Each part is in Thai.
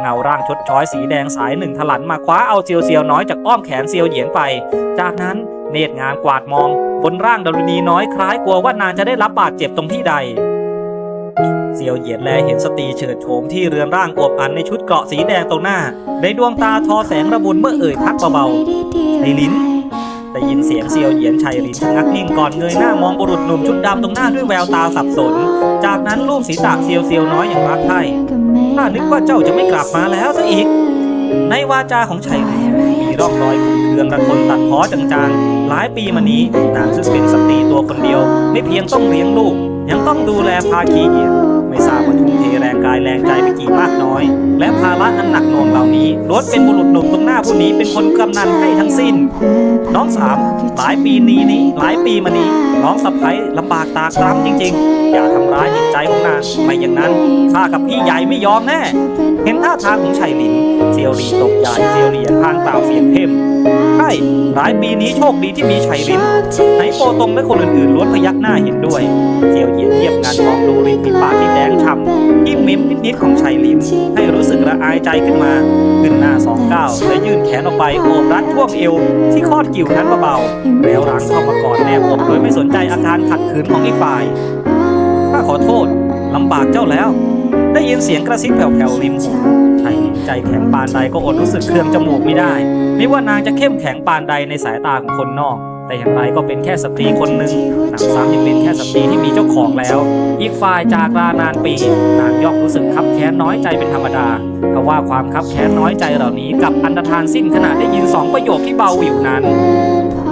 เงาร่างชดช้อยสีแดงสายหนึ่งถลันมาคว้าเอาเซียวเซียวน้อยจากอ้อมแขนเซียวเหยียนไป จากนั้นเนตรงามกวาดมอง บนร่างดารุณีน้อยคล้ายกลัวว่านางจะได้รับบาดเจ็บตรงที่ใด เซียวเหยียนแลเห็นสตรีเฉิดโฉมที่เรือนร่างอวบอันในชุดเกราะสีแดงตรงหน้า ในดวงตาทอแสงระบุนเมื่อเอ่ยทักเบาๆไอ้ลิ้นได้ยินเสียงเซียวเหยียนชัยรินชะงักนิ่งก่อนเงยหน้ามองบุรุษหนุ่มชุดดำตรงหน้าด้วยแววตาสับสน จากนั้นลูบศีรษะเซียวเซียวน้อยอย่างรักใคร่ ถ้านึกว่าเจ้าจะไม่กลับมาแล้วซะอีก ในวาจาของชัยมีร่องรอยขุ่นเคืองระทนตัดพ้อจางๆ หลายปีมานี้นางซึ่งเป็นสตรีตัวคนเดียว ไม่เพียงต้องเลี้ยงลูก ยังต้องดูแลภาคีเหยียนไม่ทราบว่าทุ่มเทแรงกายแรงใจไปกี่มากน้อย และภาระอันหนักหน่วงเหล่านี้ล้วนเป็นบุรุษหนุ่มตรงหน้าผู้นี้เป็นคนกำนันให้ทั้งสิ้น องสามหลายปีนี้นี้หลายปีมานี้ น้องสะพ้ยลำบากตากตรำจริง ๆ อย่าทำร้ายจิตใจของนางไม่อย่างนั้นข้ากับพี่ใหญ่ไม่ยอมแน่ เห็นท่าทางของชัยลินเซียวรีตกใจเซียวเรีทางตาวเสียงเข้มใช่หลายปีนี้โชคดีที่มีชัยลินไหนโปตรงและคนอื่นๆล้วนพยักหน้าเห็นด้วยเซียว เงียนเงียบงันมองดูริมฝีปากที่แดงฉ่ำที่มิ้มนิดๆของชัยลินให้รู้สึกระอายใจขึ้นมา ขึ้นหน้าสองก้าวและยื่นแขนออกไปโอบรัดช่วงเอวที่คอดกิ่วนั้นเบาๆแล้วรังเข้ามากอดแนบอกโดยไม่สนใจอาการขัดขืนของอีกฝ่ายข้าขอโทษลำบากเจ้าแล้ว ได้ยินเสียงกระซิบแผ่วๆริมหูชัยใจแข็งปานใดก็อดรู้สึกเครื่องจมูกไม่ได้ ไม่ว่านางจะเข้มแข็งปานใดในสายตาของคนนอก แต่อย่างไรก็เป็นแค่สตรีคนหนึ่งหนำซ้ำยังเป็นแค่สตรีที่มีเจ้าของแล้ว อีกฝ่ายจากลานานปีนางย่อมรู้สึกคับแค้นน้อยใจเป็นธรรมดาทว่าความคับแค้นน้อยใจเหล่านี้กับอันตรธานสิ้นขณะได้ยินสองประโยคที่เบาหวิวนั้น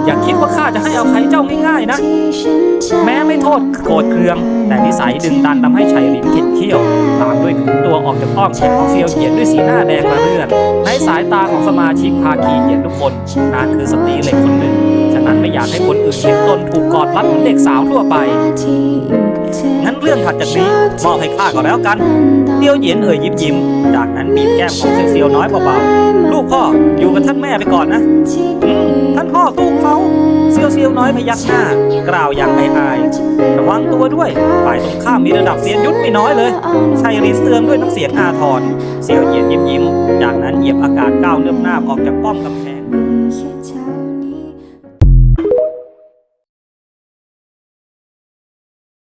อย่าคิดว่าข้าจะให้อภัยเจ้าง่ายๆนะ แม้ไม่โทษโกรธเคือง แต่นิสัยดึงดันทำให้ชัยลินเข็ดเขี้ยว ตามด้วยขืนตัวออกจากอ้อมแขนของเซียวเหยียนด้วยสีหน้าแดงระเรื่อนในสายตาของสมาชิกภาคีเหยียนทุกคนนางคือสตรีเหล็กคนหนึ่ง นั้นไม่อยากให้คนอื่นเห็นตนถูกกอดรัดเหมือนเด็กสาวทั่วไป งั้นเรื่องถัดจากนี้มอบให้ข้าก็แล้วกันเซียวเยียนเอ่ยยิ้มยิ้ม จากนั้นบีบแก้มของเซียวเซียวน้อยเบาๆ ลูกพ่ออยู่กับท่านแม่ไปก่อนนะอืมท่านพ่อตู้เขาเซียวเซียวน้อยพยักหน้า กล่าวอย่างอายๆระวังตัวด้วย ฝ่ายตรงข้ามมีระดับเซียนยุทธไม่น้อยเลยชัยรินเตือนด้วยน้ำเสียงอาทรเซียวเยียนยิ้มยิ้ม จากนั้นเหยียบอากาศก้าวเนื่อมหน้าออกจากป้อมกำแพง